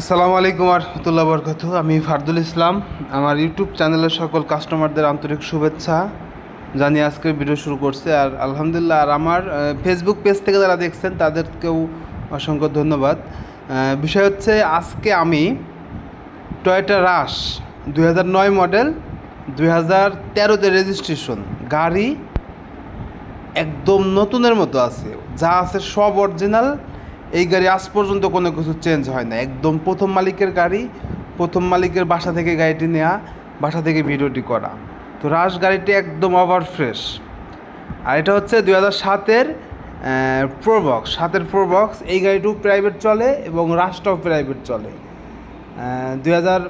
আসসালামু আলাইকুম রহমতুল্লাহ বরকত আমি ফারদুল ইসলাম। আমার ইউটিউব চ্যানেলের সকল কাস্টমারদের আন্তরিক শুভেচ্ছা জানিয়ে আজকের ভিডিও শুরু করছে। আর আলহামদুলিল্লাহ, আর আমার ফেসবুক পেজ থেকে যারা দেখছেন, তাদেরকেও অসংখ্য ধন্যবাদ। বিষয় হচ্ছে আজকে আমি টয়োটা রাশ দুই হাজার নয় মডেল দুই হাজার তেরোতে রেজিস্ট্রেশন গাড়ি একদম নতুনের মতো আছে। যা আছে সব অরিজিনাল এই গাড়ি আজ পর্যন্ত কোনো কিছু চেঞ্জ হয় না। একদম প্রথম মালিকের গাড়ি, প্রথম মালিকের বাসা থেকে গাড়িটি নেওয়া বাসা থেকে ভিডিওটি করা। তো রাশ গাড়িটি একদম ওভার ফ্রেশ আর এটা হচ্ছে দুই হাজার সাতের প্রোবক্স সাতের প্রোবক্স এই গাড়িটিও প্রাইভেট চলে এবং রাশটাও প্রাইভেট চলে। দুই হাজার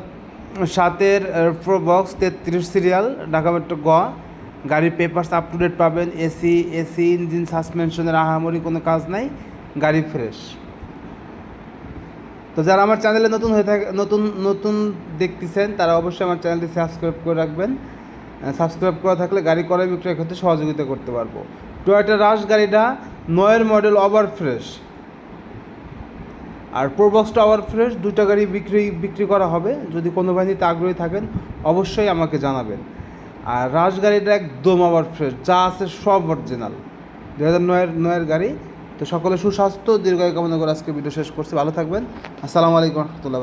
সাতের প্রোবক্স তেত্রিশ সিরিয়াল ঢাকা মেট্রো গ। গাড়ির পেপারস আপ টু ডেট পাবেন, এসি এসি ইঞ্জিন সাসপেনশনের আহামরি কোনো কাজ নাই। গাড়ি ফ্রেশ। তো যারা আমার চ্যানেলে নতুন হয়ে থাকে নতুন নতুন দেখতেছেন, তারা অবশ্যই আমার চ্যানেলটি সাবস্ক্রাইব করে রাখবেন। সাবস্ক্রাইব করা থাকলে গাড়ি ক্রয় বিক্রয়ের ক্ষেত্রে সহযোগিতা করতে পারব। টয়োটা রাশ গাড়িটা নয়ের মডেল ওভার ফ্রেশ আর প্রোবক্সটা আবার ফ্রেশ দুটো গাড়ি বিক্রি বিক্রি করা হবে। যদি কোনো বাহিনীতে আগ্রহী থাকেন, অবশ্যই আমাকে জানাবেন। আর রাশ গাড়িটা একদম আবার ফ্রেশ যা আছে সব অরিজিনাল দু হাজার নয়ের নয়ের গাড়ি তো সকলে সুস্বাস্থ্য, দীর্ঘায় কামনা করে আজকে ভিডিও শেষ করছি। ভালো থাকবেন। আসসালামু আলাইকুম রহমতুল্লাহ